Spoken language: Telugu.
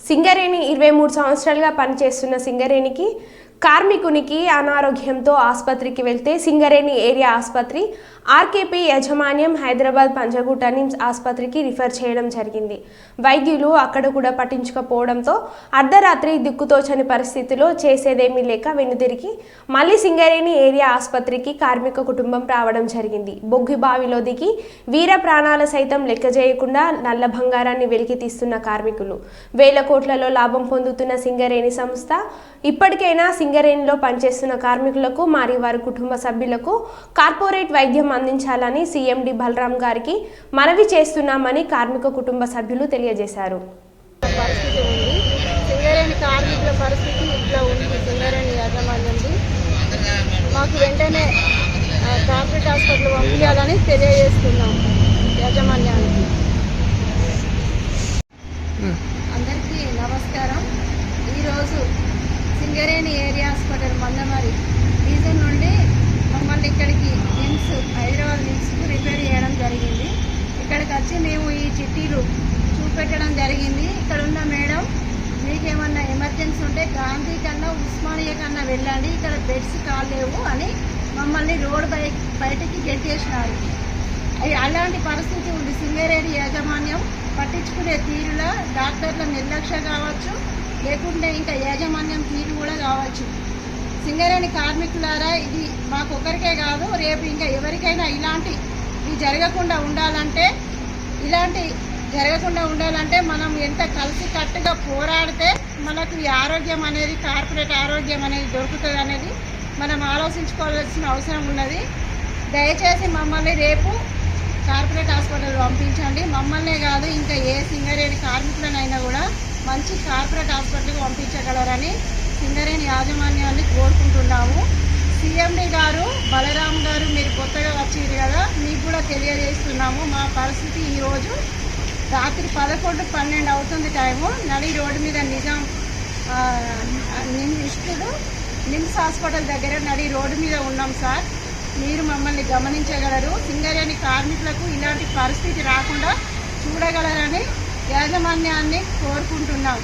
సింగరేణి ఇరవై మూడు సంవత్సరాలుగా పనిచేస్తున్న సింగరేణికి కార్మికునికి అనారోగ్యంతో ఆసుపత్రికి వెళ్తే సింగరేణి ఏరియా ఆసుపత్రి ఆర్కేపీ యాజమాన్యం హైదరాబాద్ పంజగుట్ట నిమ్స్ ఆసుపత్రికి రిఫర్ చేయడం జరిగింది. వైద్యులు అక్కడ కూడా పట్టించుకపోవడంతో అర్ధరాత్రి దిక్కుతోచని పరిస్థితిలో చేసేదేమీ లేక వెనుదిరిగి మళ్ళీ సింగరేణి ఏరియా ఆసుపత్రికి కార్మిక కుటుంబం రావడం జరిగింది. బొగ్గి బావిలో దిగి వీర ప్రాణాల సైతం లెక్క చేయకుండా నల్ల బంగారాన్ని వెలికి తీస్తున్న కార్మికులు. వేల కోట్లలో లాభం పొందుతున్న సింగరేణి సంస్థ ఇప్పటికైనా సింగరేణిలో పనిచేస్తున్న కార్మికులకు మరియు వారి కుటుంబ సభ్యులకు కార్పొరేట్ వైద్యం అందించాలని సీఎండి బలరాం గారికి మనవి చేస్తున్నామని కార్మిక కుటుంబ సభ్యులు తెలియజేశారు. పరిస్థితి ఉంది. సింగరేణి కార్మికుల పరిస్థితి ఇట్లా ఉంది. సింగరేణి యాజమాన్యంది. మాకు వెంటనే కార్పొరేట్ హాస్పిటల్ పంపించాలని తెలియజేస్తున్నాం యాజమాన్యానికి. Singareni area hospital Mandamarri. Region నుండి మమ్మల్ని ఇక్కడికి నిమ్స్ హైదరాబాద్ నిమ్స్కు రిపేర్ చేయడం జరిగింది. ఇక్కడికి వచ్చి మేము ఈ చిట్టీలు చూపెట్టడం జరిగింది. ఇక్కడ ఉన్న మేడం మీకేమన్నా ఎమర్జెన్సీ ఉంటే గాంధీ కన్నా ఉస్మానియా కన్నా వెళ్ళండి. ఇక్కడ బెడ్స్ కాలేవు అని మమ్మల్ని రోడ్ బై బయటికి గెట్టేసినారు అలాంటి పరిస్థితి ఉంది. సింగరేణి యాజమాన్యం పట్టించుకునే తీరులా డాక్టర్ల నిర్లక్ష్య కావచ్చు. లేకుంటే ఇంకా యాజమాన్యం తీరు కూడా కావచ్చు. సింగరేణి కార్మికులారా ఇది మాకొకరికే కాదు రేపు ఇంకా ఎవరికైనా ఇలాంటి ఇది జరగకుండా ఉండాలంటే ఇలాంటి జరగకుండా ఉండాలంటే మనం ఎంత కలిసి కట్టుగా పోరాడితే మనకు ఈ ఆరోగ్యం అనేది కార్పొరేట్ ఆరోగ్యం అనేది దొరుకుతుంది అనేది మనం ఆలోచించుకోవాల్సిన అవసరం ఉన్నది. దయచేసి మమ్మల్ని రేపు కార్పొరేట్ హాస్పిటల్ పంపించండి. మమ్మల్నే కాదు ఇంకా ఏ సింగరేణి కార్మికులనైనా కూడా మంచి కార్పొరేట్ హాస్పిటల్కి పంపించగలరని సింగరేణి యాజమాన్యాన్ని కోరుకుంటున్నాము. సీఎండి గారు బలరాం గారు మీరు కొత్తగా వచ్చింది కదా మీకు కూడా తెలియజేస్తున్నాము. మా పరిస్థితి ఈరోజు రాత్రి పదకొండు పన్నెండు అవుతుంది టైము. నడి రోడ్డు మీద నిజాం నిష్ఠుడు నిమ్ నిమ్స్ హాస్పిటల్ దగ్గర నడి రోడ్డు మీద ఉన్నాం సార్. మీరు మమ్మల్ని గమనించగలరు. సింగరేణి కార్మికులకు ఇలాంటి పరిస్థితి రాకుండా చూడగలరని యాజమాన్యాన్ని కోరుకుంటున్నాం